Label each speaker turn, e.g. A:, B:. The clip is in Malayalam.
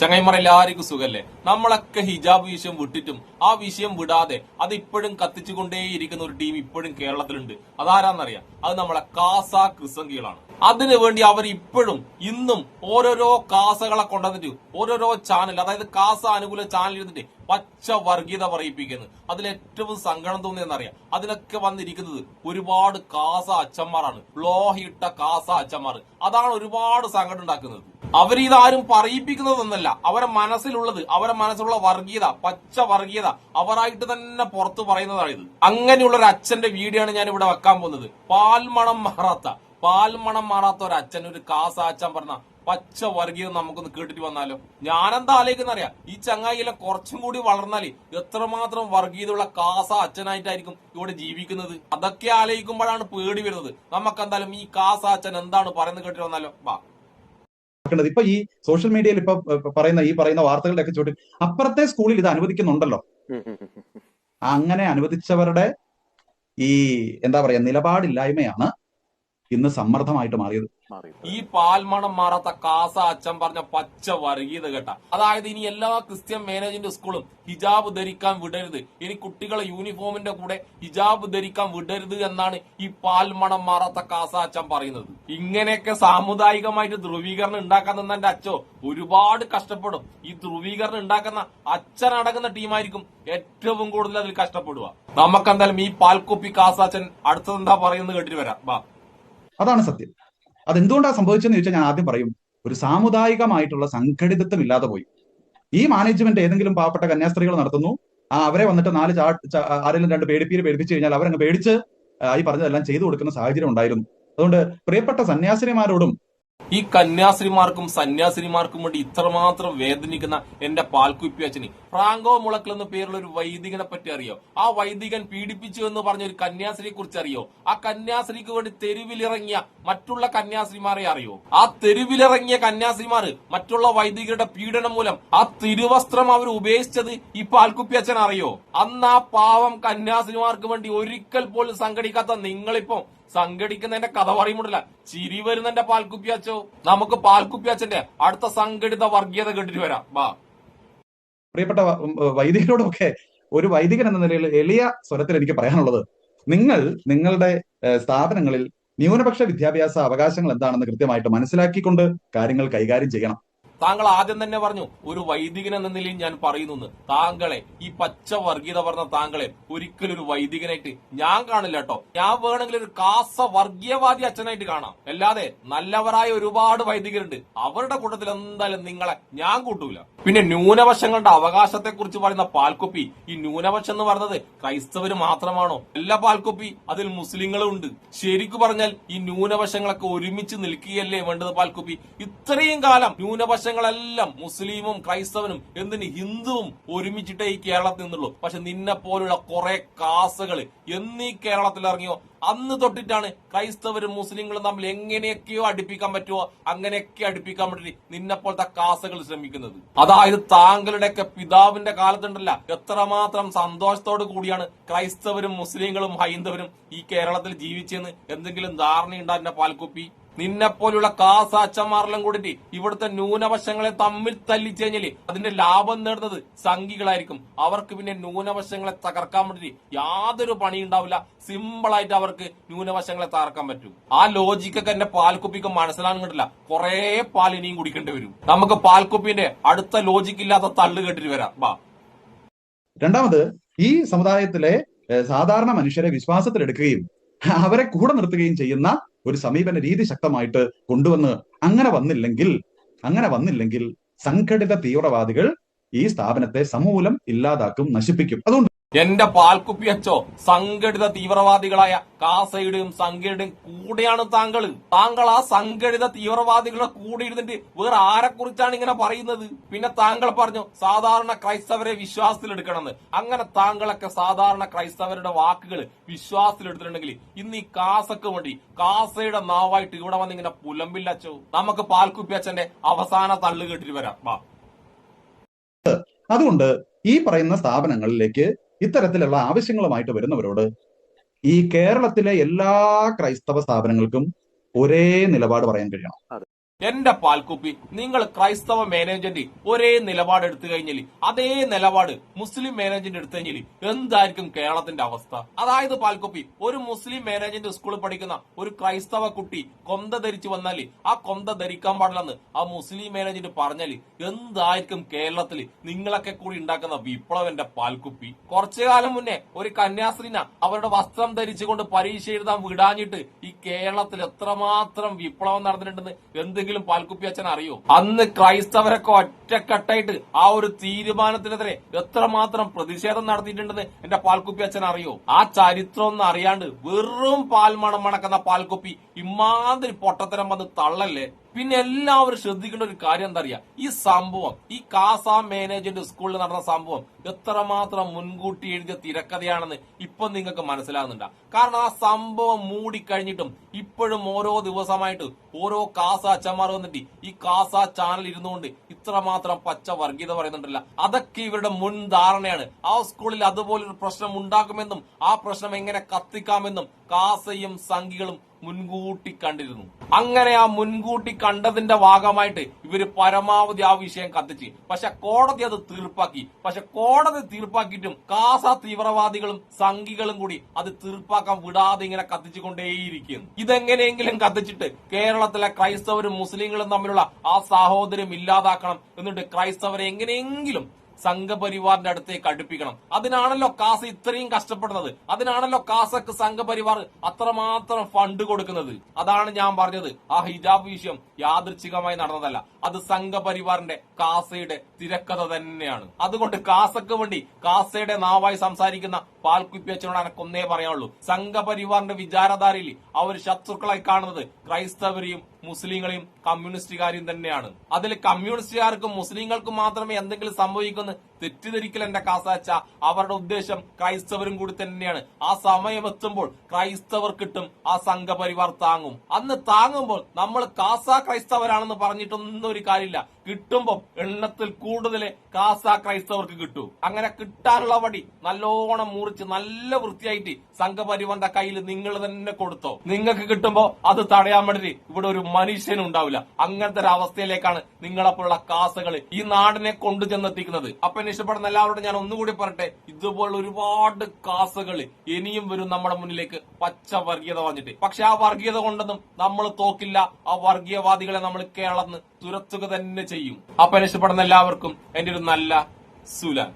A: ചങ്ങൈമാർ എല്ലാവർക്കും സുഖല്ലേ? നമ്മളൊക്കെ ഹിജാബ് വിഷയം വിട്ടിട്ടും ആ വിഷയം വിടാതെ അത് ഇപ്പോഴും കത്തിച്ചുകൊണ്ടേയിരിക്കുന്ന ഒരു ടീം ഇപ്പോഴും കേരളത്തിലുണ്ട്. അതാരാന്നറിയാം? അത് നമ്മളെ കാസ ക്രിസംഗികളാണ് അതിനു വേണ്ടി അവർ ഇപ്പോഴും ഇന്നും ഓരോരോ കാസകളെ കൊണ്ടുവന്നിട്ട് ഓരോരോ ചാനൽ അതായത് കാസ അനുകൂല ചാനൽ ഇരുന്നിട്ട് പച്ച വർഗീയത പറയിപ്പിക്കുന്നത് അതിലേറ്റവും സങ്കടം തോന്നിയെന്നറിയാം. അതിനൊക്കെ വന്നിരിക്കുന്നത് ഒരുപാട് കാസ അച്ഛന്മാരാണ്. ലോഹിയിട്ട കാസ അച്ഛന്മാർ. അതാണ് ഒരുപാട് സങ്കടം ഉണ്ടാക്കുന്നത്. അവരിതാരും പറയിപ്പിക്കുന്നതൊന്നല്ല. അവരെ മനസ്സിലുള്ളത് അവരെ മനസ്സിലുള്ള വർഗീയത പച്ച വർഗീയത അവരായിട്ട് തന്നെ പുറത്തു പറയുന്നതാണ് ഇത് അങ്ങനെയുള്ള ഒരു അച്ഛന്റെ വീഡിയോ ആണ് ഞാൻ ഇവിടെ വെക്കാൻ പോകുന്നത്. പാൽമണം മാറാത്ത പാൽമണം മാറാത്ത ഒരു അച്ഛൻ ഒരു കാസ അച്ഛൻ പറഞ്ഞ പച്ച വർഗീയത നമുക്കൊന്ന് കേട്ടിട്ട് വന്നാലോ? ഞാനെന്താ ആലോചിക്കുന്നറിയാം? ഈ ചങ്ങായിയിലെ കുറച്ചും കൂടി വളർന്നാൽ എത്രമാത്രം വർഗീയതയുള്ള കാസ അച്ഛനായിട്ടായിരിക്കും ഇവിടെ ജീവിക്കുന്നത്? അതൊക്കെ ആലോചിക്കുമ്പോഴാണ് പേടി വരുന്നത്. നമുക്ക് എന്തായാലും ഈ കാസ അച്ഛൻ എന്താണ് പറയുന്നത് കേട്ടിട്ട് വന്നാലോ? വാ.
B: നടക്കുന്നത് ഇപ്പൊ ഈ സോഷ്യൽ മീഡിയയിൽ ഇപ്പൊ പറയുന്ന ഈ പറയുന്ന വാർത്തകളുടെ ഒക്കെ ചോട്ടിൽ അപ്പുറത്തെ സ്കൂളിൽ ഇത് അനുവദിക്കുന്നുണ്ടല്ലോ. അങ്ങനെ അനുവദിച്ചവരുടെ ഈ എന്താ പറയാ നിലപാടില്ലായ്മയാണ് ഇന്ന് സമ്മർദ്ദമായിട്ട് മാറിയത്.
A: ഈ പാൽമണം മാറാത്ത കാസ അച്ഛൻ പറഞ്ഞ പച്ച വർഗീയത കേട്ട. അതായത് ഇനി എല്ലാ ക്രിസ്ത്യൻ മാനേജ്മെന്റ് സ്കൂളും ഹിജാബ് ധരിക്കാൻ വിടരുത്. ഇനി കുട്ടികളെ യൂണിഫോമിന്റെ കൂടെ ഹിജാബ് ധരിക്കാൻ വിടരുത് എന്നാണ് ഈ പാൽമണം മാറാത്ത കാസ അച്ഛൻ പറയുന്നത്. ഇങ്ങനെയൊക്കെ സാമുദായികമായിട്ട് ധ്രുവീകരണം ഉണ്ടാക്കാൻ നിന്ന എന്റെ അച്ഛോ ഒരുപാട് കഷ്ടപ്പെടും. ഈ ധ്രുവീകരണം ഉണ്ടാക്കുന്ന അച്ഛനടങ്ങുന്ന ടീമായിരിക്കും ഏറ്റവും കൂടുതൽ അതിൽ കഷ്ടപ്പെടുക. നമുക്കെന്തായാലും ഈ പാൽക്കുപ്പി കാസ അച്ഛൻ അടുത്തതെന്താ പറയുന്നത് കേട്ടിട്ട് വരാം.
B: അതാണ് സത്യം. അതെന്തുകൊണ്ടാണ് സംഭവിച്ചതെന്ന് ചോദിച്ചാൽ ഞാൻ ആദ്യം പറയും. ഒരു സാമുദായികമായിട്ടുള്ള സംഘടിതത്വം ഇല്ലാതെ പോയി. ഈ മാനേജ്മെന്റ് ഏതെങ്കിലും പാവപ്പെട്ട കന്യാസ്ത്രീകൾ നടത്തുന്നു. ആ അവരെ വന്നിട്ട് നാല് ചാ ആരെങ്കിലും രണ്ട് പേടിപ്പീര് പേടിപ്പിച്ചു കഴിഞ്ഞാൽ അവരങ്ങ് പേടിച്ച് ഈ പറഞ്ഞതെല്ലാം ചെയ്തു കൊടുക്കുന്ന സാഹചര്യം ഉണ്ടായിരുന്നു. അതുകൊണ്ട് പ്രിയപ്പെട്ട സന്യാസിനിമാരോടും
A: ഈ കന്യാസ്ത്രീമാർക്കും സന്യാസിനിമാർക്കും വേണ്ടി ഇത്രമാത്രം വേദനിക്കുന്ന എന്റെ പാൽക്കുപ്പി അച്ഛന്. ഫ്രാങ്കോ മുളക്കൽ എന്ന പേരുള്ള ഒരു വൈദികനെ പറ്റി അറിയോ? ആ വൈദികൻ പീഡിപ്പിച്ചു എന്ന് പറഞ്ഞ ഒരു കന്യാസ്ത്രീയെ കുറിച്ച് അറിയോ? ആ കന്യാസ്ത്രീക്ക് വേണ്ടി തെരുവിലിറങ്ങിയ മറ്റുള്ള കന്യാസ്ത്രീമാരെ അറിയോ? ആ തെരുവിലിറങ്ങിയ കന്യാസ്ത്രീമാർ മറ്റുള്ള വൈദികരുടെ പീഡനം മൂലം ആ തിരുവസ്ത്രം അവർ ഉപേക്ഷിച്ചത് ഈ പാൽക്കുപ്പി അച്ഛൻ അറിയോ? അന്ന് ആ പാവം കന്യാസ്ത്രീമാർക്ക് വേണ്ടി ഒരിക്കൽ പോലും സംഘടിക്കാത്ത നിങ്ങളിപ്പോ സംഘടിക്കുന്നതിന്റെ കഥ പറയുമ്പോഴല്ല. ചിരി വരുന്നതിന്റെ പാൽക്കുപ്പിയാച്ചോ നമുക്ക് പാൽക്കുപ്പിയാച്ചന്റെ അടുത്ത സംഘടിത വർഗീയത കേട്ടിട്ട് വരാം. വാ.
B: പ്രിയപ്പെട്ട വൈദികരോടൊക്കെ ഒരു വൈദികൻ എന്ന നിലയിൽ എളിയ സ്വരത്തിൽ എനിക്ക് പറയാനുള്ളത് നിങ്ങൾ നിങ്ങളുടെ സ്ഥാപനങ്ങളിൽ ന്യൂനപക്ഷ വിദ്യാഭ്യാസ അവകാശങ്ങൾ എന്താണെന്ന് കൃത്യമായിട്ട് മനസ്സിലാക്കിക്കൊണ്ട് കാര്യങ്ങൾ കൈകാര്യം ചെയ്യണം.
A: താങ്കൾ ആദ്യം തന്നെ പറഞ്ഞു ഒരു വൈദികൻ എന്ന നിലയിൽ ഞാൻ പറയുന്നു താങ്കളെ ഈ പച്ച വർഗീയത പറഞ്ഞ താങ്കളെ ഒരിക്കലും ഒരു വൈദികനായിട്ട് ഞാൻ കാണില്ല കേട്ടോ. ഞാൻ വേണമെങ്കിൽ ഒരു കാസ വർഗീയവാദി അച്ഛനായിട്ട് കാണാം. അല്ലാതെ നല്ലവരായ ഒരുപാട് വൈദികരുണ്ട്. അവരുടെ കൂട്ടത്തിൽ എന്തായാലും നിങ്ങളെ ഞാൻ കൂട്ടൂല. പിന്നെ ന്യൂനപക്ഷങ്ങളുടെ അവകാശത്തെ കുറിച്ച് പറയുന്ന പാൽക്കുപ്പി ഈ ന്യൂനപക്ഷം എന്ന് പറഞ്ഞത് ക്രൈസ്തവര് മാത്രമാണോ? എല്ലാ പാൽക്കുപ്പി അതിൽ മുസ്ലിങ്ങളും ഉണ്ട്. ശരിക്കു പറഞ്ഞാൽ ഈ ന്യൂനപക്ഷങ്ങളൊക്കെ ഒരുമിച്ച് നിൽക്കുകയല്ലേ വേണ്ടത് പാൽക്കുപ്പി? ഇത്രയും കാലം ന്യൂനപക്ഷങ്ങളെല്ലാം മുസ്ലിമും ക്രൈസ്തവനും എന്തിന് ഹിന്ദുവും ഒരുമിച്ചിട്ടേ ഈ കേരളത്തിൽ നിന്നുള്ളൂ? പക്ഷെ നിന്നെ പോലുള്ള കുറെ കാസുകൾ എന്നീ കേരളത്തിൽ ഇറങ്ങിയോ? അന്ന് തൊട്ടിട്ടാണ് ക്രൈസ്തവരും മുസ്ലിങ്ങളും തമ്മിൽ എങ്ങനെയൊക്കെയോ അടുപ്പിക്കാൻ പറ്റുമോ അങ്ങനെയൊക്കെ അടുപ്പിക്കാൻ വേണ്ടി നിന്നെ പോലത്തെ കാസകൾ ശ്രമിക്കുന്നത്. അതായത് താങ്കളുടെയൊക്കെ പിതാവിന്റെ കാലത്തുണ്ടല്ല എത്രമാത്രം സന്തോഷത്തോടു കൂടിയാണ് ക്രൈസ്തവരും മുസ്ലിങ്ങളും ഹൈന്ദവരും ഈ കേരളത്തിൽ ജീവിച്ചെന്ന്? എന്തെങ്കിലും ധാരണയുണ്ടോ എന്റെ പാൽക്കുപ്പി? നിന്നെ പോലുള്ള കാസാച്ചന്മാരെല്ലാം കൂടിട്ട് ഇവിടുത്തെ ന്യൂനപക്ഷങ്ങളെ തമ്മിൽ തല്ലിച്ചു കഴിഞ്ഞാൽ അതിന്റെ ലാഭം നേടുന്നത് സംഘികളായിരിക്കും. അവർക്ക് പിന്നെ ന്യൂനപക്ഷങ്ങളെ തകർക്കാൻ വേണ്ടി യാതൊരു പണി ഉണ്ടാവില്ല. സിമ്പിളായിട്ട് അവർക്ക് ന്യൂനപക്ഷങ്ങളെ തകർക്കാൻ പറ്റും. ആ ലോജിക്കൊക്കെ എന്റെ പാൽക്കുപ്പിക്ക് മനസ്സിലാകാൻ കിട്ടില്ല കുറെ പാൽ ഇനിയും കുടിക്കേണ്ടി വരും. നമുക്ക് പാൽക്കുപ്പിന്റെ അടുത്ത ലോജിക്ക് ഇല്ലാത്ത തള്ളു കേട്ടിട്ട് വരാം. ബാ.
B: രണ്ടാമത് ഈ സമുദായത്തിലെ സാധാരണ മനുഷ്യരെ വിശ്വാസത്തിലെടുക്കുകയും അവരെ കൂടെ നിർത്തുകയും ചെയ്യുന്ന ഒരു സമീപന രീതി ശക്തമായിട്ട് കൊണ്ടുവന്ന് അങ്ങനെ വന്നില്ലെങ്കിൽ അങ്ങനെ വന്നില്ലെങ്കിൽ സംഘടിത തീവ്രവാദികൾ ഈ സ്ഥാപനത്തെ സമൂലം ഇല്ലാതാക്കും നശിപ്പിക്കും. അതുകൊണ്ട്
A: എന്റെ പാൽക്കുപ്പി അച്ചോ സംഘടിത തീവ്രവാദികളായ കാസയുടെയും സംഘയുടെയും കൂടെയാണ് താങ്കൾ താങ്കൾ ആ സംഘടിത തീവ്രവാദികളുടെ കൂടെ ഇരുന്നിട്ട് വേറെ ആരെ കുറിച്ചാണ് ഇങ്ങനെ പറയുന്നത്? പിന്നെ താങ്കൾ പറഞ്ഞു സാധാരണ ക്രൈസ്തവരെ വിശ്വാസത്തിലെടുക്കണമെന്ന്. അങ്ങനെ താങ്കളൊക്കെ സാധാരണ ക്രൈസ്തവരുടെ വാക്കുകൾ വിശ്വാസത്തിലെടുത്തിട്ടുണ്ടെങ്കിൽ ഇന്ന് ഈ കാസക്ക് വേണ്ടി കാസയുടെ നാവായിട്ട് ഇവിടെ വന്ന് ഇങ്ങനെ പുലമ്പില്ല അച്ചോ. നമുക്ക് പാൽക്കുപ്പി അച്ഛന്റെ അവസാന തള്ളു കേട്ടിട്ട് വരാം. വാ.
B: അതുകൊണ്ട് ഈ പറയുന്ന സ്ഥാപനങ്ങളിലേക്ക് ഇത്തരത്തിലുള്ള ആവശ്യങ്ങളുമായിട്ട് വരുന്നവരോട് ഈ കേരളത്തിലെ എല്ലാ ക്രൈസ്തവ സ്ഥാപനങ്ങൾക്കും ഒരേ നിലപാട് പറയാൻ കഴിയണം.
A: എന്റെ പാൽക്കുപ്പി നിങ്ങൾ ക്രൈസ്തവ മാനേജന്റ് ഒരേ നിലപാട് എടുത്തു കഴിഞ്ഞാൽ അതേ നിലപാട് മുസ്ലിം മാനേജന്റ് എടുത്തു കഴിഞ്ഞാൽ എന്തായിരിക്കും കേരളത്തിന്റെ അവസ്ഥ? അതായത് പാൽക്കുപ്പി ഒരു മുസ്ലിം മാനേജന്റ് സ്കൂളിൽ പഠിക്കുന്ന ഒരു ക്രൈസ്തവ കുട്ടി കൊന്ത ധരിച്ചു വന്നാൽ ആ കൊന്ത ധരിക്കാൻ പാടില്ലെന്ന് ആ മുസ്ലിം മാനേജന്റ് പറഞ്ഞാൽ എന്തായിരിക്കും കേരളത്തിൽ നിങ്ങളൊക്കെ കൂടി ഉണ്ടാക്കുന്ന വിപ്ലവന്റെ പാൽക്കുപ്പി? കുറച്ചു കാലം മുന്നേ ഒരു കന്യാസ്ത്രീന അവരുടെ വസ്ത്രം ധരിച്ചുകൊണ്ട് പരീക്ഷ എഴുതാൻ വിടാഞ്ഞിട്ട് ഈ കേരളത്തിൽ എത്രമാത്രം വിപ്ലവം നടന്നിട്ടുണ്ടെന്ന് എന്തെങ്കിലും പാൽക്കുപ്പി അച്ഛൻ അറിയോ? അന്ന് ക്രൈസ്തവരൊക്കെ ഒറ്റക്കെട്ടായിട്ട് ആ ഒരു തീരുമാനത്തിനെതിരെ എത്രമാത്രം പ്രതിഷേധം നടത്തിയിട്ടുണ്ടെന്ന് എന്റെ പാൽക്കുപ്പി അച്ഛൻ അറിയോ? ആ ചരിത്രം ഒന്നും അറിയാണ്ട് വെറും പാൽമണം മണക്കുന്ന പാൽക്കുപ്പി ഇമാതിരി പൊട്ടത്തരം വന്ന് തള്ളല്ലേ? പിന്നെ എല്ലാവരും ശ്രദ്ധിക്കേണ്ട ഒരു കാര്യം എന്താ അറിയാ? ഈ സംഭവം ഈ കാസ മാനേജ്മെന്റ് സ്കൂളിൽ നടന്ന സംഭവം എത്രമാത്രം മുൻകൂട്ടി എഴുതിയ തിരക്കഥയാണെന്ന് ഇപ്പൊ നിങ്ങൾക്ക് മനസ്സിലാകുന്നുണ്ട. കാരണം ആ സംഭവം മൂടിക്കഴിഞ്ഞിട്ടും ഇപ്പോഴും ഓരോ ദിവസമായിട്ട് ഓരോ കാസ അച്ഛന്മാർ വന്നിട്ട് ഈ കാസ ചാനൽ ഇരുന്നുകൊണ്ട് ഇത്രമാത്രം പച്ച വർഗീയത പറയുന്നുണ്ടല്ല. അതൊക്കെ ഇവരുടെ മുൻ ധാരണയാണ്. ആ സ്കൂളിൽ അതുപോലൊരു പ്രശ്നം ഉണ്ടാക്കുമെന്നും ആ പ്രശ്നം എങ്ങനെ കത്തിക്കാമെന്നും കാസയും സംഘികളും മുൻകൂട്ടി കണ്ടിരുന്നു. അങ്ങനെ ആ മുൻകൂട്ടി കണ്ടതിന്റെ ഭാഗമായിട്ട് ഇവർ പരമാവധി ആ വിഷയം കത്തിച്ച്. പക്ഷെ കോടതി അത് തീർപ്പാക്കി. പക്ഷെ കോടതി തീർപ്പാക്കിയിട്ടും കാസ തീവ്രവാദികളും സംഘികളും കൂടി അത് തീർപ്പാക്കാൻ വിടാതെ ഇങ്ങനെ കത്തിച്ചുകൊണ്ടേയിരിക്കുന്നു. ഇതെങ്ങനെയെങ്കിലും കത്തിച്ചിട്ട് കേരളത്തിലെ ക്രൈസ്തവരും മുസ്ലിങ്ങളും തമ്മിലുള്ള ആ സാഹോദര്യം ഇല്ലാതാക്കണം എന്നിട്ട് ക്രൈസ്തവരെ എങ്ങനെയെങ്കിലും സംഘപരിവാറിന്റെ അടുത്തേക്ക് അടുപ്പിക്കണം. അതിനാണല്ലോ കാസ ഇത്രയും കഷ്ടപ്പെടുന്നത്. അതിനാണല്ലോ കാസക്ക് സംഘപരിവാർ അത്രമാത്രം ഫണ്ട് കൊടുക്കുന്നത്. അതാണ് ഞാൻ പറഞ്ഞത്. ആ ഹിജാബ് വിഷയം യാദൃച്ഛികമായി നടന്നതല്ല. അത് സംഘപരിവാറിന്റെ കാസയുടെ തിരക്കഥ തന്നെയാണ്. അതുകൊണ്ട് കാസക്ക് വേണ്ടി കാസയുടെ നാവായി സംസാരിക്കുന്ന പാൽക്കുപ്പി അച്ഛനോട് എനക്കൊന്നേ പറയാനുള്ളൂ. സംഘപരിവാറിന്റെ വിചാരധാരയിൽ അവർ ശത്രുക്കളായി കാണുന്നത് ക്രൈസ്തവരെയും മുസ്ലിങ്ങളെയും കമ്മ്യൂണിസ്റ്റുകാരെയും തന്നെയാണ്. അതിൽ കമ്മ്യൂണിസ്റ്റുകാർക്കും മുസ്ലിങ്ങൾക്കും മാത്രമേ എന്തെങ്കിലും സംഭവിക്കുമെന്ന് തെറ്റിദ്ധരിക്കൽ എന്റെ കാസാച്ച അവരുടെ ഉദ്ദേശം ക്രൈസ്തവരും കൂടി തന്നെയാണ്. ആ സമയം എത്തുമ്പോൾ ക്രൈസ്തവർ കിട്ടും ആ സംഘപരിവാർ താങ്ങും. അന്ന് താങ്ങുമ്പോൾ നമ്മൾ കാസ ക്രൈസ്തവരാണെന്ന് പറഞ്ഞിട്ടൊന്നും ഒരു കാര്യമില്ല. കിട്ടുമ്പോൾ എണ്ണത്തിൽ കൂടുതൽ കാസ ക്രൈസ്തവർക്ക് കിട്ടൂ. അങ്ങനെ കിട്ടാനുള്ള വടി നല്ലോണം മുറിച്ച് നല്ല വൃത്തിയായിട്ട് സംഘപരിവാറിന്റെ കയ്യിൽ നിങ്ങൾ തന്നെ കൊടുത്തോ. നിങ്ങൾക്ക് കിട്ടുമ്പോൾ അത് തടയാൻ വേണ്ടി ഇവിടെ ഒരു മനുഷ്യനും ഉണ്ടാവില്ല. അങ്ങനത്തെ ഒരു അവസ്ഥയിലേക്കാണ് നിങ്ങളെപ്പോലുള്ള കാസകൾ ഈ നാടിനെ കൊണ്ടു ചെന്നെത്തിക്കുന്നത് അപ്പൊ ഇഷ്ടപ്പെടുന്ന എല്ലാവരോടും ഞാൻ ഒന്നുകൂടി പറയട്ടെ. ഇതുപോലുള്ള ഒരുപാട് കാസുകൾ ഇനിയും വരും നമ്മുടെ മുന്നിലേക്ക്. പച്ച വർഗീയത വന്നിട്ട്. പക്ഷെ ആ വർഗീയത കൊണ്ടൊന്നും നമ്മൾ തോക്കില്ല. ആ വർഗീയവാദികളെ നമ്മൾ കേരളത്തിൽ തുരത്തുക തന്നെ ചെയ്യും. അപ്പൊ ഇഷ്ടപ്പെടുന്ന എല്ലാവർക്കും എന്റെ ഒരു നല്ല സുലാൻ